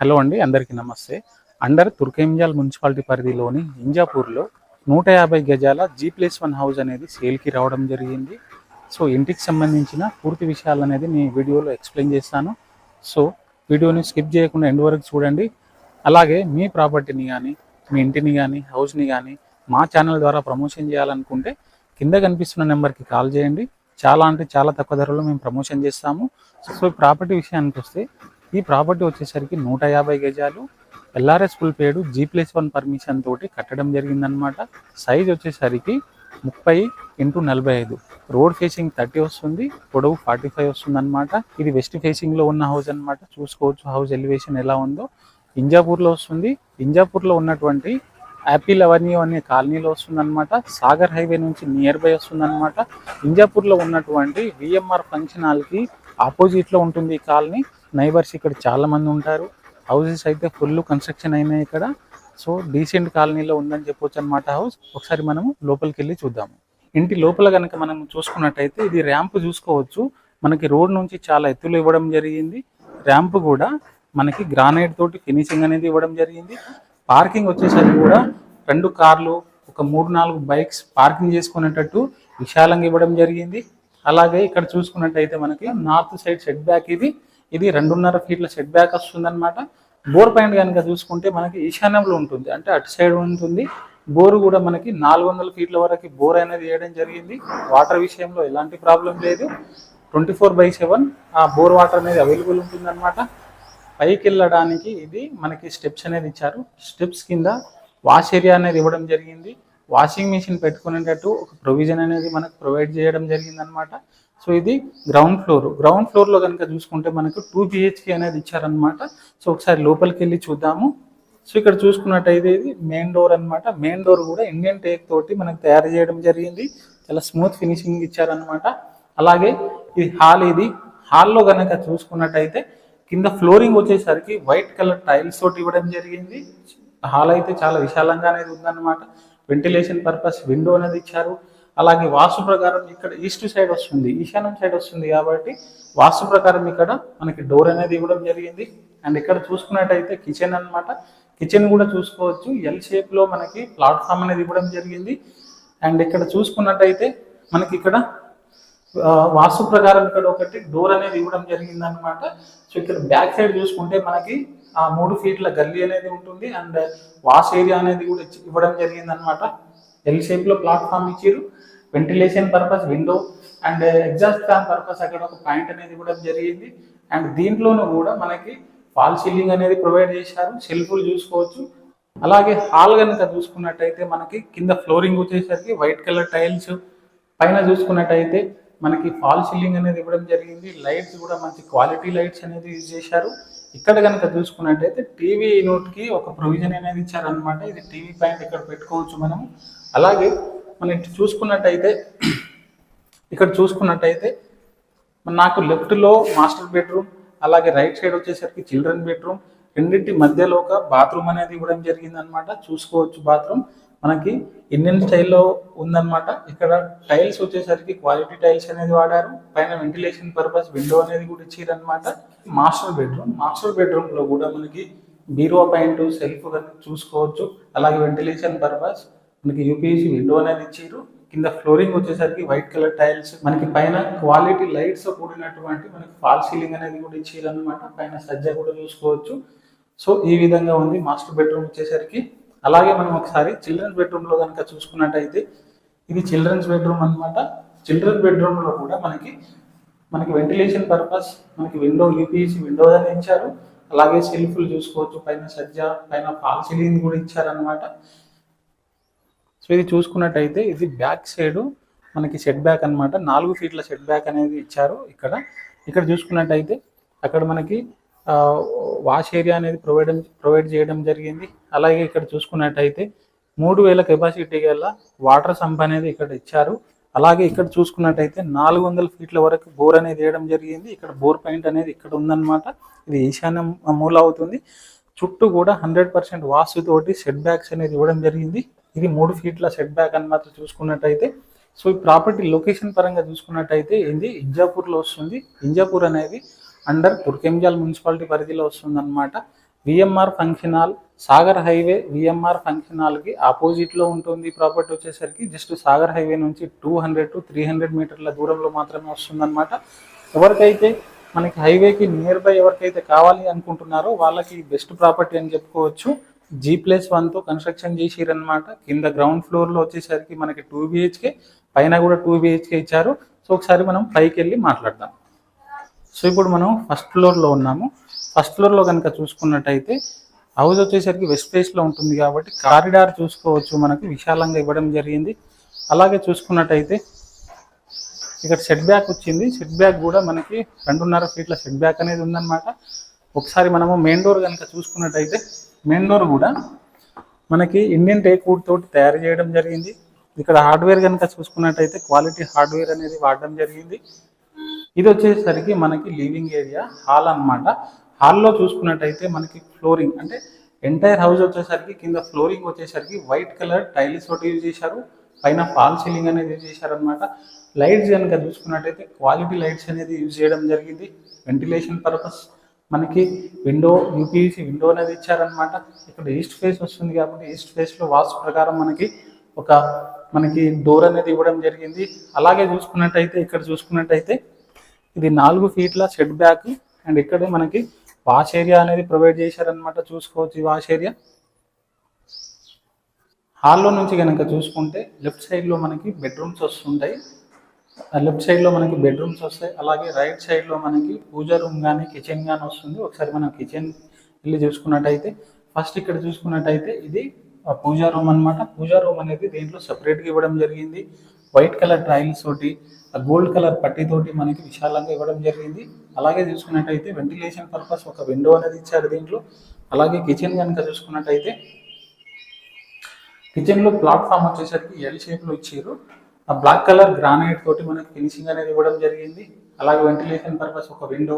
Hello అండి అందరికీ నమస్తే. అండర్ తుర్కేంజాల్ మున్సిపాలిటీ పరిధిలోని ఇంజాపూర్లో నూట యాభై గజాల జీ ప్లస్ వన్ హౌస్ అనేది సేల్కి రావడం జరిగింది. సో ఇంటికి సంబంధించిన పూర్తి విషయాలు అనేది నేను వీడియోలో ఎక్స్ప్లెయిన్ చేస్తాను. సో వీడియోని స్కిప్ చేయకుండా ఎండ్ వరకు చూడండి. అలాగే మీ ప్రాపర్టీని కానీ మీ ఇంటిని కానీ హౌస్ని కానీ మా ఛానల్ ద్వారా ప్రమోషన్ చేయాలనుకుంటే కింద కనిపిస్తున్న నెంబర్కి కాల్ చేయండి. చాలా అంటే చాలా తక్కువ ధరలో మేము ప్రమోషన్ చేస్తాము. సో ప్రాపర్టీ విషయానికి వస్తే ఈ ప్రాపర్టీ వచ్చేసరికి నూట యాభై గజాలు. LRS full paid G plus one permission తోటి కట్టడం జరిగిందనమాట సైజ్ వచ్చేసరికి ముప్పై ఇంటూ నలభై ఐదు. రోడ్ ఫేసింగ్ థర్టీ వస్తుంది పొడవు ఫార్టీ ఫైవ్ వస్తుంది అనమాట ఇది వెస్ట్ ఫేసింగ్లో ఉన్న హౌస్ అన్నమాట. చూసుకోవచ్చు హౌస్ ఎలివేషన్ ఎలా ఉందో. ఇంజాపూర్లో వస్తుంది. ఇంజాపూర్లో ఉన్నటువంటి యాపిల్ అవెన్యూ అనే కాలనీలో వస్తుందన్నమాట. సాగర్ హైవే నుంచి నియర్ బై వస్తుందన్నమాట. ఇంజాపూర్లో ఉన్నటువంటి విఎంఆర్ ఫంక్షన్ హాల్కి ఆపోజిట్లో ఉంటుంది ఈ కాలనీ. నైబర్స్ ఇక్కడ చాలా మంది ఉంటారు. హౌసెస్ అయితే ఫుల్ కన్స్ట్రక్షన్ అయినాయి ఇక్కడ. సో డీసెంట్ కాలనీలో ఉందని చెప్పొచ్చు అనమాట హౌస్. ఒకసారి మనము లోపలికి వెళ్ళి చూద్దాము. ఇంటి లోపల కనుక మనం చూసుకున్నట్టయితే ఇది ర్యాంప్ చూసుకోవచ్చు. మనకి రోడ్ నుంచి చాలా ఎత్తులు ఇవ్వడం జరిగింది. ర్యాంప్ కూడా మనకి గ్రానైట్ తోటి ఫినిషింగ్ అనేది ఇవ్వడం జరిగింది. పార్కింగ్ వచ్చేసరికి కూడా రెండు కార్లు ఒక మూడు నాలుగు బైక్స్ పార్కింగ్ చేసుకునేటట్టు విశాలంగా ఇవ్వడం జరిగింది. అలాగే ఇక్కడ చూసుకున్నట్టయితే మనకి నార్త్ సైడ్ సెట్ బ్యాక్ ఇది. ఇది రెండున్నర ఫీట్ల సెట్ బ్యాక్ వస్తుందన్నమాట. బోర్ పాయింట్ కనుక చూసుకుంటే మనకి ఈశాన్యంలో ఉంటుంది. అంటే అటు సైడ్ ఉంటుంది. బోర్ కూడా మనకి నాలుగు వందల ఫీట్ల వరకు బోర్ అనేది వేయడం జరిగింది. వాటర్ విషయంలో ఎలాంటి ప్రాబ్లం లేదు. ట్వంటీ ఫోర్ బై సెవెన్ ఆ బోర్ వాటర్ అనేది అవైలబుల్ ఉంటుందన్నమాట. పైకి వెళ్ళడానికి ఇది మనకి స్టెప్స్ అనేది ఇచ్చారు. స్టెప్స్ కింద వాష్ ఏరియా అనేది ఇవ్వడం జరిగింది. వాషింగ్ మిషన్ పెట్టుకునేటట్టు ఒక ప్రొవిజన్ అనేది మనకు ప్రొవైడ్ చేయడం జరిగింది అనమాట సో ఇది గ్రౌండ్ ఫ్లోర్. గ్రౌండ్ ఫ్లోర్లో కనుక చూసుకుంటే మనకు టూ బిహెచ్కే అనేది ఇచ్చారనమాట సో ఒకసారి లోపలికి వెళ్ళి చూద్దాము. సో ఇక్కడ చూసుకున్నట్టయితే ఇది మెయిన్ డోర్ అన్నమాట. మెయిన్ డోర్ కూడా ఇండియన్ టేక్ తోటి మనకు తయారు చేయడం జరిగింది. చాలా స్మూత్ ఫినిషింగ్ ఇచ్చారనమాట అలాగే ఇది హాల్ ఇది. హాల్లో కనుక చూసుకున్నట్టయితే కింద ఫ్లోరింగ్ వచ్చేసరికి వైట్ కలర్ టైల్స్ తోటి ఇవ్వడం జరిగింది. హాల్ అయితే చాలా విశాలంగా అనేది ఉందన్నమాట. వెంటిలేషన్ పర్పస్ విండో అనేది ఇచ్చారు. అలాగే వాస్తు ప్రకారం ఇక్కడ ఈస్ట్ సైడ్ వస్తుంది ఈశాన్యం సైడ్ వస్తుంది కాబట్టి వాస్తు ప్రకారం ఇక్కడ మనకి డోర్ అనేది ఇవ్వడం జరిగింది. అండ్ ఇక్కడ చూసుకున్నట్టయితే కిచెన్ అన్నమాట. కిచెన్ కూడా చూసుకోవచ్చు. ఎల్ షేప్లో మనకి ప్లాట్ఫామ్ అనేది ఇవ్వడం జరిగింది. అండ్ ఇక్కడ చూసుకున్నట్టయితే మనకి ఇక్కడ వాస్తు ప్రకారం ఇక్కడ ఒకటి డోర్ అనేది ఇవ్వడం జరిగింది అనమాట సో ఇక్కడ బ్యాక్ సైడ్ చూసుకుంటే మనకి ఆ మూడు ఫీట్ల గల్లీ అనేది ఉంటుంది అండ్ వాష్ ఏరియా అనేది కూడా ఇవ్వడం జరిగింది అనమాట ఎల్ షేప్లో ప్లాట్ఫామ్ ఇచ్చారు ventilation purpose window and exhaust fan purpose అక్కడ ఒక పాయింట్ అనేది ఇవ్వడం జరిగింది. అండ్ దీంట్లోనూ కూడా మనకి ఫాల్ సీలింగ్ అనేది ప్రొవైడ్ చేశారు. షెల్ఫ్లు చూసుకోవచ్చు. అలాగే హాల్ కనుక చూసుకున్నట్టయితే మనకి కింద ఫ్లోరింగ్ వచ్చేసరికి వైట్ కలర్ టైల్స్ పైన చూసుకున్నట్టయితే మనకి ఫాల్ సీలింగ్ అనేది ఇవ్వడం జరిగింది. లైట్స్ కూడా మంచి క్వాలిటీ లైట్స్ అనేది యూజ్ చేశారు. ఇక్కడ కనుక చూసుకున్నట్టయితే టీవీ నోట్కి కి ఒక ప్రొవిజన్ అనేది ఇచ్చారనమాట ఇది టీవీ పాయింట్ ఇక్కడ పెట్టుకోవచ్చు మనం అలాగే మనం ఇటు చూసుకున్నట్టయితే ఇక్కడ చూసుకున్నట్టయితే నాకు లెఫ్ట్లో మాస్టర్ బెడ్రూమ్ అలాగే రైట్ సైడ్ వచ్చేసరికి చిల్డ్రన్ బెడ్రూమ్ రెండింటి మధ్యలో ఒక బాత్రూమ్ అనేది ఇవ్వడం జరిగింది అనమాట చూసుకోవచ్చు బాత్రూమ్ మనకి ఇండియన్ స్టైల్లో ఉందన్నమాట. ఇక్కడ టైల్స్ వచ్చేసరికి క్వాలిటీ టైల్స్ అనేది వాడారు. పైన వెంటిలేషన్ పర్పస్ విండో అనేది కూడా ఇచ్చారనమాట మాస్టర్ బెడ్రూమ్ మాస్టర్ బెడ్రూమ్లో కూడా మనకి బీరో పాయింట్ సెల్ఫ్ చూసుకోవచ్చు. అలాగే వెంటిలేషన్ పర్పస్ మనకి యూపీఎస్సీ విండో అనేది ఇచ్చారు కింద ఫ్లోరింగ్ వచ్చేసరికి వైట్ కలర్ టైల్స్ మనకి పైన క్వాలిటీ లైట్స్ కూడినటువంటి మనకి ఫాల్ సీలింగ్ అనేది కూడా ఇచ్చారు అనమాట పైన సజ్జ కూడా చూసుకోవచ్చు. సో ఈ విధంగా ఉంది. మాస్టర్ బెడ్రూమ్ వచ్చేసరికి అలాగే మనం ఒకసారి చిల్డ్రన్స్ బెడ్రూమ్లో కనుక చూసుకున్నట్టయితే ఇది చిల్డ్రన్స్ బెడ్రూమ్ అన్నమాట. చిల్డ్రన్ బెడ్రూమ్లో కూడా మనకి మనకి వెంటిలేషన్ పర్పస్ మనకి విండో యూపీఎస్సీ విండో అని ఇచ్చారు. అలాగే సెల్ఫ్లు చూసుకోవచ్చు పైన సజ్జ పైన ఫాల్ సీలింగ్ కూడా ఇచ్చారనమాట సో ఇది చూసుకున్నట్టయితే ఇది బ్యాక్ సైడ్ మనకి సెట్ బ్యాక్ అన్నమాట. నాలుగు ఫీట్ల సెట్ బ్యాక్ అనేది ఇచ్చారు ఇక్కడ. ఇక్కడ చూసుకున్నట్టయితే అక్కడ మనకి వాష్ ఏరియా అనేది ప్రొవైడ్ ప్రొవైడ్ చేయడం జరిగింది. అలాగే ఇక్కడ చూసుకున్నట్టయితే మూడు వేల కెపాసిటీ గల వాటర్ సంప్ అనేది ఇక్కడ ఇచ్చారు. అలాగే ఇక్కడ చూసుకున్నట్టయితే నాలుగు వందల ఫీట్ల వరకు బోర్ అనేది వేయడం జరిగింది. ఇక్కడ బోర్ పాయింట్ అనేది ఇక్కడ ఉందన్నమాట. ఇది ఈశాన్యం మూల అవుతుంది. చుట్టూ కూడా హండ్రెడ్ పర్సెంట్ వాస్తుతోటి సెట్ బ్యాక్స్ అనేది ఇవ్వడం జరిగింది. ఇది మూడు ఫీట్ల సెట్ బ్యాక్ అని మాత్రం చూసుకున్నట్టయితే. సో ఈ ప్రాపర్టీ లొకేషన్ పరంగా చూసుకున్నట్టయితే ఇది ఇంజాపూర్లో వస్తుంది. ఇంజాపూర్ అనేది అండర్ తుర్కెంజాల్ మున్సిపాలిటీ పరిధిలో వస్తుంది అనమాట VMR function hall Sagar highway VMR function హాల్కి ఆపోజిట్లో ఉంటుంది ప్రాపర్టీ వచ్చేసరికి జస్ట్ సాగర్ హైవే నుంచి two hundred to three hundred మీటర్ల దూరంలో మాత్రమే వస్తుందన్నమాట. ఎవరికైతే మనకి హైవేకి నియర్ బై ఎవరికైతే కావాలి అనుకుంటున్నారో వాళ్ళకి బెస్ట్ ప్రాపర్టీ అని చెప్పుకోవచ్చు. జీ ప్లస్ వన్తో కన్స్ట్రక్షన్ చేసిరనమాట కింద గ్రౌండ్ ఫ్లోర్లో వచ్చేసరికి మనకి టూ బిహెచ్కే పైన కూడా టూ బిహెచ్కే ఇచ్చారు. సో ఒకసారి మనం పైకి వెళ్ళి మాట్లాడదాం. సో ఇప్పుడు మనం ఫస్ట్ ఫ్లోర్లో ఉన్నాము. ఫస్ట్ ఫ్లోర్లో కనుక చూసుకున్నట్టయితే హౌస్ వచ్చేసరికి వెస్ట్ ఫేస్లో ఉంటుంది కాబట్టి కారిడార్ చూసుకోవచ్చు మనకి విశాలంగా ఇవ్వడం జరిగింది. అలాగే చూసుకున్నట్టయితే ఇక్కడ సెట్ బ్యాక్ వచ్చింది. సెట్ బ్యాక్ కూడా మనకి రెండున్నర ఫీట్ల సెట్ బ్యాక్ అనేది ఉందన్నమాట. ఒకసారి మనము మెయిన్ డోర్ కనుక చూసుకున్నట్టయితే మెయిన్ డోర్ కూడా మనకి ఇండియన్ టేక్ వుడ్ తోటి తయారు చేయడం జరిగింది. ఇక్కడ హార్డ్వేర్ కనుక చూసుకున్నట్టయితే క్వాలిటీ హార్డ్వేర్ అనేది వాడడం జరిగింది. ఇది వచ్చేసరికి మనకి లివింగ్ ఏరియా హాల్ అన్నమాట. హాల్లో చూసుకున్నట్టయితే మనకి ఫ్లోరింగ్ అంటే ఎంటైర్ హౌస్ వచ్చేసరికి కింద ఫ్లోరింగ్ వచ్చేసరికి వైట్ కలర్ టైల్స్ ఒకటి యూజ్ చేశారు. పైన ఫాల్ సీలింగ్ అనేది యూజ్ చేశారనమాట లైట్స్ కనుక చూసుకున్నట్టయితే క్వాలిటీ లైట్స్ అనేది యూజ్ చేయడం జరిగింది. వెంటిలేషన్ పర్పస్ మనకి విండో యూపీసీ విండో అనేది ఇచ్చారనమాట ఇక్కడ ఈస్ట్ ఫేస్ వస్తుంది కాబట్టి ఈస్ట్ ఫేస్లో వాస్తు ప్రకారం మనకి ఒక మనకి డోర్ అనేది ఇవ్వడం జరిగింది. అలాగే చూసుకున్నట్టయితే ఇక్కడ చూసుకున్నట్టయితే ఇది నాలుగు ఫీట్ల సెట్ బ్యాక్ అండ్ ఇక్కడే మనకి వాష్ ఏరియా అనేది ప్రొవైడ్ చేశారనమాట చూసుకోవచ్చు ఈ వాష్ ఏరియా హాల్లో నుంచి కనుక చూసుకుంటే లెఫ్ట్ సైడ్లో మనకి బెడ్రూమ్స్ వస్తుంటాయి. లెఫ్ట్ సైడ్లో మనకి బెడ్రూమ్స్ వస్తాయి. అలాగే రైట్ సైడ్లో మనకి పూజ రూమ్ కానీ కిచెన్ కానీ వస్తుంది. ఒకసారి మనం కిచెన్ వెళ్ళి చూసుకున్నట్టయితే ఫస్ట్ ఇక్కడ చూసుకున్నట్టయితే ఇది ఆ పూజా రూమ్ అన్నమాట. పూజా రూమ్ అనేది దీంట్లో సపరేట్గా ఇవ్వడం జరిగింది. వైట్ కలర్ టైల్స్ తోటి ఆ గోల్డ్ కలర్ పట్టితోటి మనకి విశాలంగా ఇవ్వడం జరిగింది. అలాగే చూసుకున్నట్టయితే వెంటిలేషన్ పర్పస్ ఒక విండో అనేది ఇచ్చారు దీంట్లో. అలాగే కిచెన్ కనుక చూసుకున్నట్టయితే కిచెన్లో ప్లాట్ఫామ్ వచ్చేసరికి ఎల్ షేప్లో ఇచ్చారు. ఆ బ్లాక్ కలర్ గ్రానైట్ తోటి మనకి ఫినిషింగ్ అనేది ఇవ్వడం జరిగింది. అలాగే వెంటిలేషన్ పర్పస్ ఒక విండో.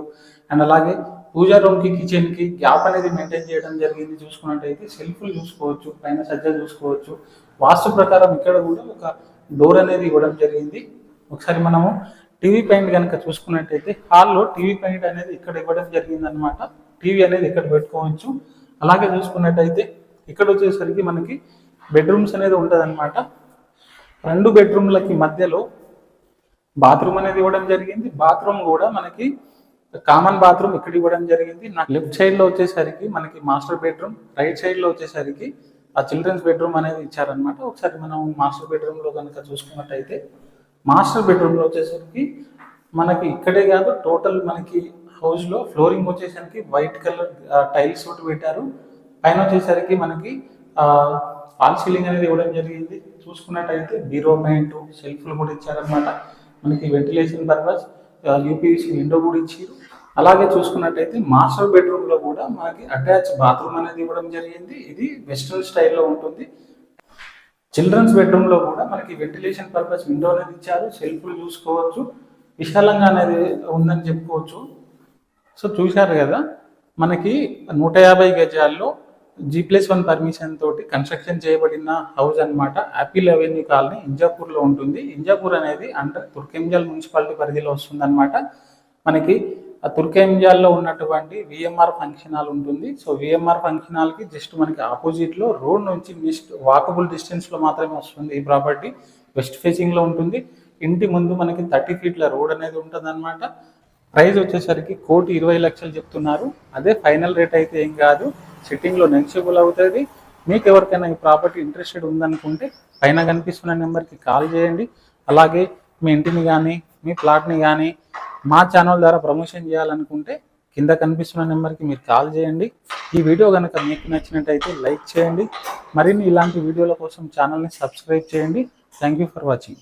అండ్ అలాగే పూజా రూమ్కి కిచెన్కి గ్యాప్ అనేది మెయింటైన్ చేయడం జరిగింది. చూసుకున్నట్టయితే సెల్ఫ్లు చూసుకోవచ్చు పైన సజ్జ చూసుకోవచ్చు. వాస్తు ప్రకారం ఇక్కడ కూడా ఒక డోర్ అనేది ఇవ్వడం జరిగింది. ఒకసారి మనము టీవీ పాయింట్ కనుక చూసుకున్నట్టయితే హాల్లో టీవీ పాయింట్ అనేది ఇక్కడ ఇవ్వడం జరిగింది అనమాట టీవీ అనేది ఇక్కడ పెట్టుకోవచ్చు. అలాగే చూసుకున్నట్టయితే ఇక్కడ వచ్చేసరికి మనకి బెడ్రూమ్స్ అనేది ఉంటుంది రెండు బెడ్రూమ్లకి మధ్యలో బాత్రూమ్ అనేది ఇవ్వడం జరిగింది. బాత్రూమ్ కూడా మనకి కామన్ బాత్రూమ్ ఇక్కడ ఇవ్వడం జరిగింది. నాకు లెఫ్ట్ సైడ్లో వచ్చేసరికి మనకి మాస్టర్ బెడ్రూమ్ రైట్ సైడ్లో వచ్చేసరికి ఆ చిల్డ్రన్స్ బెడ్రూమ్ అనేది ఇచ్చారనమాట ఒకసారి మనం మాస్టర్ బెడ్రూమ్లో కనుక చూసుకున్నట్టయితే మాస్టర్ బెడ్రూమ్లో వచ్చేసరికి మనకి ఇక్కడే కాదు టోటల్ మనకి హౌస్లో ఫ్లోరింగ్ వచ్చేసరికి వైట్ కలర్ టైల్స్ ఒకటి పెట్టారు. పైన వచ్చేసరికి మనకి ఫాల్ సీలింగ్ అనేది ఇవ్వడం జరిగింది. చూసుకున్నట్టయితే బీరో పెయింట్ సెల్ఫ్లు కూడా ఇచ్చారనమాట మనకి వెంటిలేషన్ పర్పస్ యూపీసీ విండో కూడా ఇచ్చారు అలాగే చూసుకున్నట్టయితే మాస్టర్ బెడ్రూమ్లో కూడా మనకి అటాచ్ బాత్రూమ్ అనేది ఇవ్వడం జరిగింది. ఇది వెస్ట్రన్ స్టైల్లో ఉంటుంది. చిల్డ్రన్స్ బెడ్రూమ్లో కూడా మనకి వెంటిలేషన్ పర్పస్ విండో అనేది ఇచ్చారు. సెల్ఫ్లు చూసుకోవచ్చు విశాలంగా అనేది ఉందని చెప్పుకోవచ్చు. సో చూశారు కదా మనకి నూట యాభై గజాల్లో జీ ప్లస్ వన్ పర్మిషన్ తోటి కన్స్ట్రక్షన్ చేయబడిన హౌస్ అన్నమాట. యాపిల్ అవెన్యూ కాలనీ ఇంజాపూర్లో ఉంటుంది. ఇంజాపూర్ అనేది అండర్ తుర్కెంజల్ మున్సిపాలిటీ పరిధిలో వస్తుందన్నమాట. మనకి ఆ తుర్కేంజాల్లో ఉన్నటువంటి విఎంఆర్ ఫంక్షన్ హాల్ ఉంటుంది. సో విఎంఆర్ ఫంక్షన్ హాల్కి జస్ట్ మనకి ఆపోజిట్లో రోడ్ నుంచి జస్ట్ వాకబుల్ డిస్టెన్స్లో మాత్రమే వస్తుంది ఈ ప్రాపర్టీ వెస్ట్ ఫేసింగ్లో ఉంటుంది. ఇంటి ముందు మనకి థర్టీ ఫీట్ల రోడ్ అనేది ఉంటుంది ప్రైస్ వచ్చేసరికి కోటి ఇరవై లక్షలు చెప్తున్నారు. అదే ఫైనల్ రేట్ అయితే ఏం కాదు. సిట్టింగ్లో నెగిషియబుల్ అవుతుంది. మీకు ఎవరికైనా ఈ ప్రాపర్టీ ఇంట్రెస్టెడ్ ఉందనుకుంటే పైన కనిపిస్తున్న నెంబర్కి కాల్ చేయండి. అలాగే మీ ఇంటిని కానీ మీ ప్లాట్ని కానీ మా ఛానల్ ద్వారా ప్రమోషన్ చేయాలనుకుంటే కింద కనిపిస్తున్న నెంబర్కి మీరు కాల్ చేయండి. ఈ వీడియో కనుక మీకు నచ్చినట్టయితే లైక్ చేయండి. మరిన్ని ఇలాంటి వీడియోల కోసం ఛానల్ని సబ్స్క్రైబ్ చేయండి. Thank you for watching.